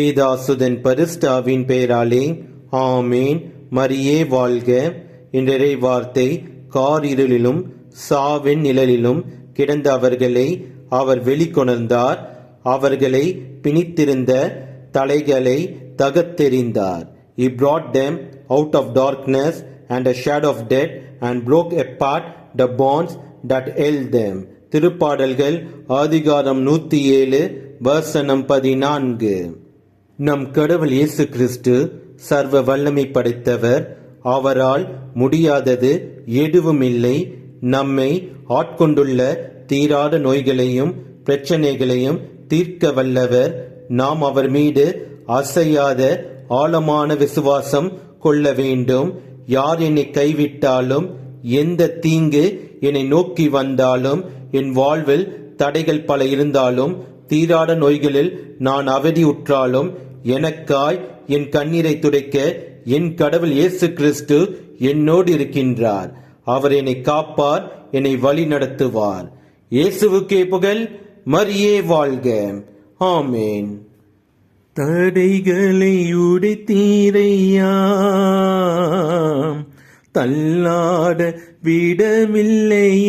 பீதாசுதன் பரிஸ்டாவின் பெயராலே ஆமேன். மரியே வாழ்க. இன்றைய வார்த்தை காரிருளிலும் சாவின் நிழலிலும் கிடந்த அவர்களை அவர் வெளிக்கொணர்ந்தார். அவர்களை பிணித்திருந்த தலைகளை தகத்தெறிந்தார் brought brought out of darkness and a shade of dead and and a apart the bands டட் எல் தெம் திருப்பாடல்கள் ஆதிகாரம் நூத்தி ஏழு வசனம் பதினான்கு. நம் கடவுள் இயேசு கிறிஸ்து சர்வ வல்லமை படைத்தவர் அவரால் முடியாதது எதுவுமில்லை. நம்மை ஆட்கொண்டுள்ள தீராத நோய்களையும் பிரச்சனைகளையும் தீர்க்க வல்லவர். நாம் அவர் மீது அசையாத ஆழமான விசுவாசம் கொள்ள வேண்டும். யார் என்னை கைவிட்டாலும் எந்த தீங்கு என்னை நோக்கி வந்தாலும் என் வாழ்வில் தடைகள் பல இருந்தாலும் தீராத நோய்களில் நான் அவதியுற்றாலும் எனக்காய் என் கண்ணீரை துடைக்க என் கடவுள் இயேசு கிறிஸ்து என்னோடு இருக்கின்றார். அவர் என்னை காப்பார் என்னை வழி நடத்துவார். இயேசுவுக்கே புகழ் மரியே வாழ்க. ஆமேன். தடைகளை உடைத்தீரையா தள்ளாட விடவில்லையே.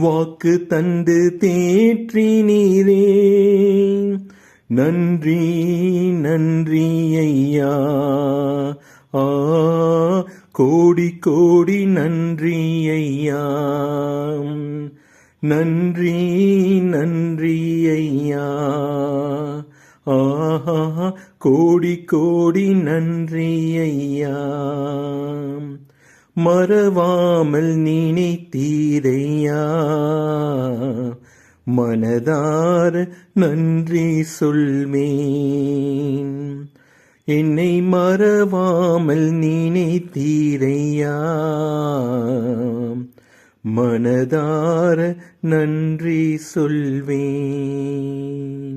வாக்கு தந்து தேற்றினீரே நன்றி நன்றி ஐயா. ஆ கோடி கோடி நன்றி ஐயா. நன்றி நன்றி ஐயா. ஆஹா கோடி கோடி நன்றி ஐயா. மறவாமல் நினைத்தீரையா? மனதார் நன்றி சொல்வேன். என்னை மறவாமல் நினைத்தீரையா? மனதார நன்றி சொல்வேன்.